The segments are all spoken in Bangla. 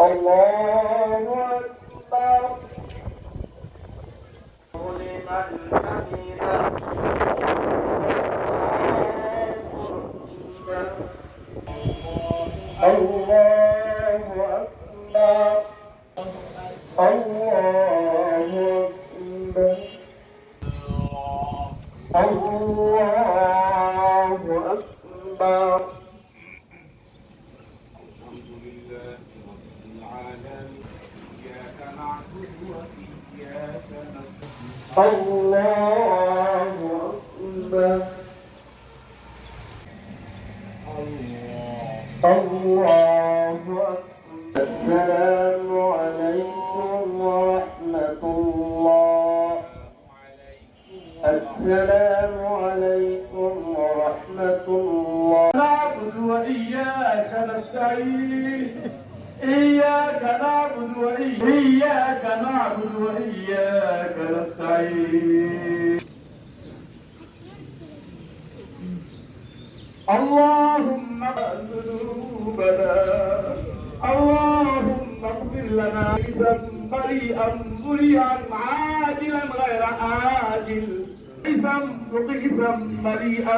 الله أكبر لمن حمده الله الله أكبر الله أكبر. السلام عليكم ورحمة الله السلام عليكم ورحمة الله. نعبد وإياك نستعين. إياك نعبد وإياك نعبد وإياك نستعين. اللهم ذنوبنا. اللهم اغفر لنا ذنبا بريئا مريئا عاجلا غير آجل. إثم مقيثا بريئا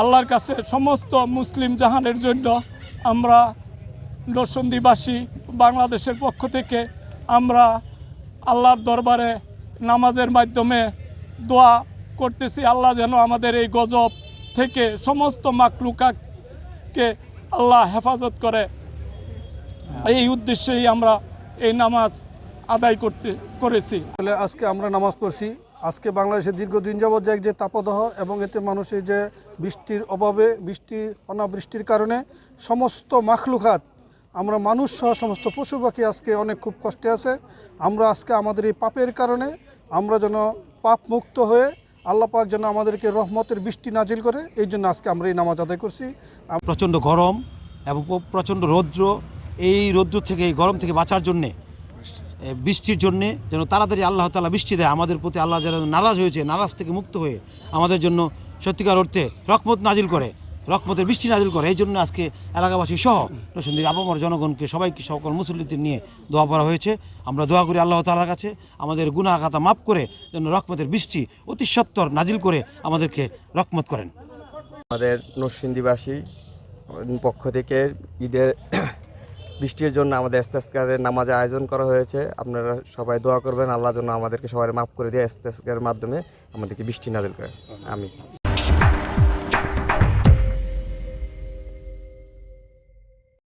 আল্লাহর কাছে সমস্ত মুসলিম জাহানের জন্য আমরা নরসন্দিবাসী বাংলাদেশের পক্ষ থেকে আমরা আল্লাহর দরবারে নামাজের মাধ্যমে দোয়া করতেছি, আল্লাহ যেন আমাদের এই গজব থেকে সমস্ত মাকলুকাকে আল্লাহ হেফাজত করে। এই উদ্দেশ্যেই আমরা এই নামাজ আদায় করতে, করেছি। আসলে আজকে আমরা নামাজ পড়ছি। আজকে বাংলাদেশে দীর্ঘদিন যাবৎ যে এক যে তাপদাহ এবং এতে মানুষের যে বৃষ্টির অভাবে, বৃষ্টি, অনাবৃষ্টির কারণে সমস্ত মাখলুখাত আমরা মানুষ সহ সমস্ত পশু পাখি আজকে অনেক খুব কষ্টে আছে। আমরা আজকে আমাদের এই পাপের কারণে আমরা যেন পাপ মুক্ত হয়ে আল্লাহ পাক যেন আমাদেরকে রহমতের বৃষ্টি নাজিল করে, এই জন্য আজকে আমরা এই নামাজ আদায় করছি। প্রচণ্ড গরম এবং প্রচণ্ড রৌদ্র, এই রৌদ্র থেকে, এই গরম থেকে বাঁচার জন্যে বৃষ্টির জন্যে যেন তাড়াতাড়ি আল্লাহ তালা বৃষ্টি দেয়। আমাদের প্রতি আল্লাহ যেন নারাজ হয়েছে, নারাজ থেকে মুক্ত হয়ে আমাদের জন্য সত্যিকার অর্থে রকমত নাজিল করে রকমতের বৃষ্টি নাজিল করে। এই জন্য আজকে এলাকাবাসী সহ নসন্দির আবহাওয়ার জনগণকে সবাইকে সকল মুসল্লিদের নিয়ে দোয়া করা হয়েছে। আমরা দোয়া করি আল্লাহ তালার কাছে আমাদের গুনাহ খাতা মাফ করে যেন রকমতের বৃষ্টি অতি সত্তর নাজিল করে আমাদেরকে রকমত করেন। আমাদের নরসিংদীবাসী পক্ষ থেকে ঈদের বৃষ্টির জন্য আমাদের ইস্তেস্কারের নামাজে আয়োজন করা হয়েছে। আপনারা সবাই দোয়া করবেন, আল্লাহ জন্য আমাদেরকে সবাই মাফ করে দিয়ে ইস্তেস্কারের মাধ্যমে। আমাদেরকে বৃষ্টি নাজিল করে আমি